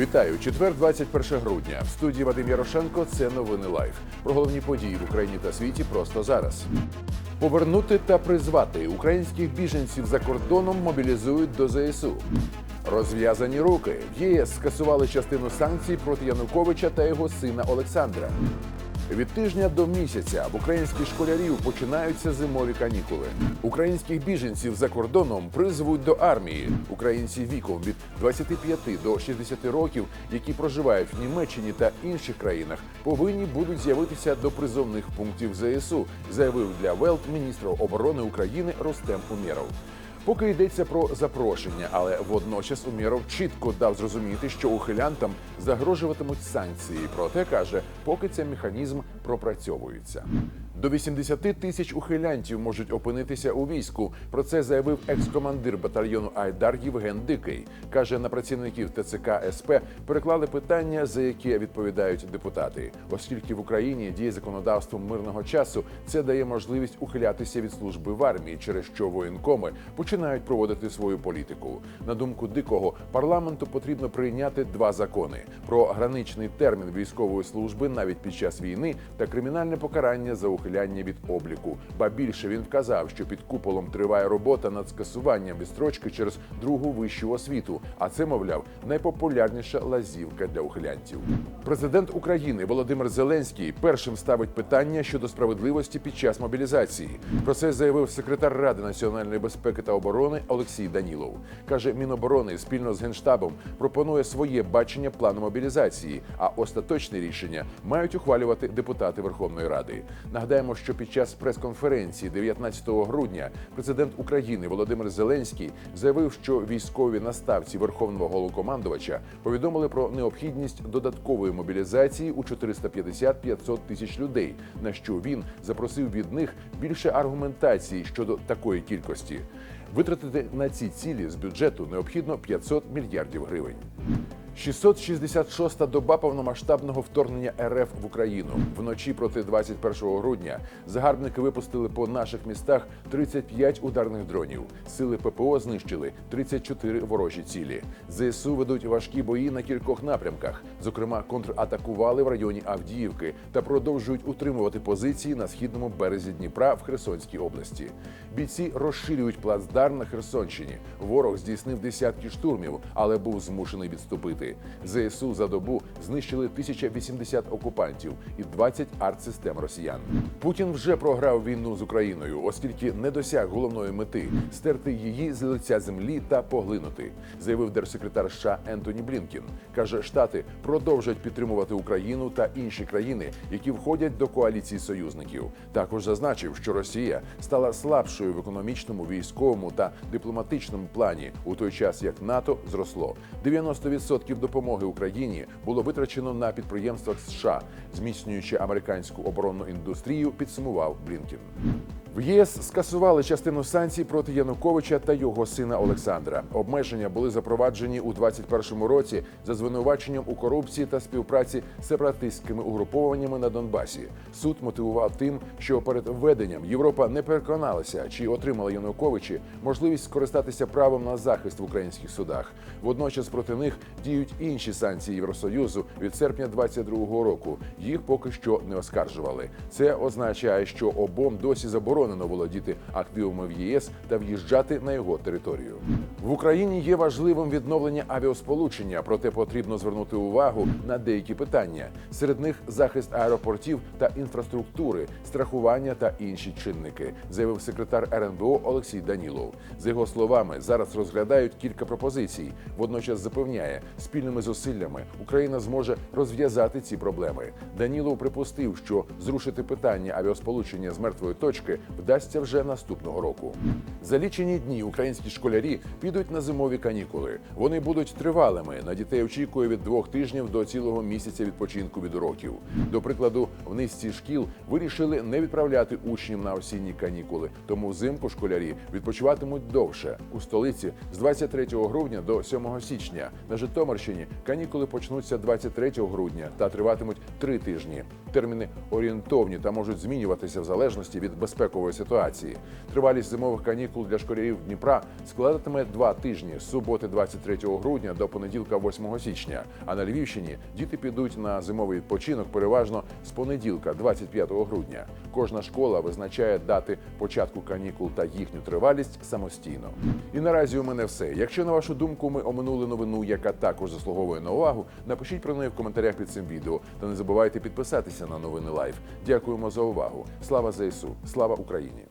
Вітаю! Четвер, 21 грудня. В студії Вадим Ярошенко. Це новини Лайф. Про головні події в Україні та світі просто зараз. Повернути та призвати українських біженців за кордоном мобілізують до ЗСУ. Розв'язані руки в ЄС скасували частину санкцій проти Януковича та його сина Олександра. Від тижня до місяця в українських школярів починаються зимові канікули. Українських біженців за кордоном призвуть до армії. Українці віком від 25 до 60 років, які проживають в Німеччині та інших країнах, повинні будуть з'явитися до призовних пунктів ЗСУ, заявив для Велт міністр оборони України Ростем Умєров. Поки йдеться про запрошення, але водночас Умєров чітко дав зрозуміти, що ухилянтам загрожуватимуть санкції. Проте каже, поки цей механізм пропрацьовується. До 80 тисяч ухилянтів можуть опинитися у війську. Про це заявив екс-командир батальйону Айдар Євген Дикий. каже, на працівників ТЦК СП переклали питання, за яке відповідають депутати, оскільки в Україні діє законодавство мирного часу. Це дає можливість ухилятися від служби в армії, через що воєнкоми починають проводити свою політику. На думку дикого парламенту потрібно прийняти два закони: про граничний термін військової служби навіть під час війни та кримінальне покарання за ухиляння від обліку. Ба більше він вказав, що під куполом триває робота над скасуванням відстрочки через другу вищу освіту. А це, мовляв, найпопулярніша лазівка для ухилянтів. Президент України Володимир Зеленський першим ставить питання щодо справедливості під час мобілізації. Про це заявив секретар Ради національної безпеки та оборони Олексій Данілов. каже, Міноборони спільно з генштабом пропонує своє бачення плану мобілізації, а остаточне рішення мають ухвалювати депутати Верховної Ради. Нагадаємо, що під час прес-конференції 19 грудня президент України Володимир Зеленський заявив, що військові наставці Верховного головнокомандувача повідомили про необхідність додаткової мобілізації у 450-500 тисяч людей. На що він запросив від них більше аргументації щодо такої кількості. Витратити на ці цілі з бюджету необхідно 500 мільярдів гривень. 666-та доба повномасштабного вторгнення РФ в Україну. Вночі проти 21 грудня загарбники випустили по наших містах 35 ударних дронів. Сили ППО знищили 34 ворожі цілі. ЗСУ ведуть важкі бої на кількох напрямках. Зокрема, контратакували в районі Авдіївки та продовжують утримувати позиції на східному березі Дніпра в Херсонській області. Бійці розширюють плацдарм на Херсонщині. Ворог здійснив десятки штурмів, але був змушений відступити. ЗСУ за добу знищили 1080 окупантів і 20 артсистем росіян. Путін вже програв війну з Україною, оскільки не досяг головної мети стерти її з лиця землі та поглинути, заявив держсекретар США Ентоні Блінкін. каже, штати продовжать підтримувати Україну та інші країни, які входять до коаліції союзників. Також зазначив, що Росія стала слабшою в економічному, військовому та дипломатичному плані, у той час як НАТО зросло. 90% допомоги Україні було витрачено на підприємствах США, зміцнюючи американську оборонну індустрію, підсумував Блінкін. В ЄС скасували частину санкцій проти Януковича та його сина Олександра. Обмеження були запроваджені у 2021 році за звинуваченням у корупції та співпраці з сепаратистськими угрупованнями на Донбасі. Суд мотивував тим, що перед введенням Європа не переконалася, чи отримали Януковичі можливість скористатися правом на захист в українських судах. Водночас проти них діють інші санкції Євросоюзу від серпня 2022 року. Їх поки що не оскаржували. Це означає, що обом досі заборонено володіти активами в ЄС та в'їжджати на його територію. В Україні є важливим відновлення авіасполучення, проте потрібно звернути увагу на деякі питання. Серед них захист аеропортів та інфраструктури, страхування та інші чинники, заявив секретар РНБО Олексій Данілов. За його словами, зараз розглядають кілька пропозицій. Водночас запевняє, спільними зусиллями Україна зможе розв'язати ці проблеми. Данілов припустив, що зрушити питання авіасполучення з мертвої точки вдасться вже наступного року. За лічені дні українські школярі підуть на зимові канікули. Вони будуть тривалими. На дітей очікує від двох тижнів до цілого місяця відпочинку від уроків. До прикладу, в низці шкіл вирішили не відправляти учнів на осінні канікули, тому взимку школярі відпочиватимуть довше у столиці з 23 грудня до 7 січня. На Житомирщині канікули почнуться 23 грудня та триватимуть три тижні. Терміни орієнтовні та можуть змінюватися в залежності від безпекових надзвичайної ситуації. Тривалість зимових канікул для школярів Дніпра складатиме два тижні з суботи 23 грудня до понеділка 8 січня. А на Львівщині діти підуть на зимовий відпочинок переважно з понеділка, 25 грудня. Кожна школа визначає дати початку канікул та їхню тривалість самостійно. І наразі у мене все. Якщо на вашу думку ми оминули новину, яка також заслуговує на увагу, напишіть про неї в коментарях під цим відео та не забувайте підписатися на новини Лайф. Дякуємо за увагу. Слава ЗСУ! Слава Україні!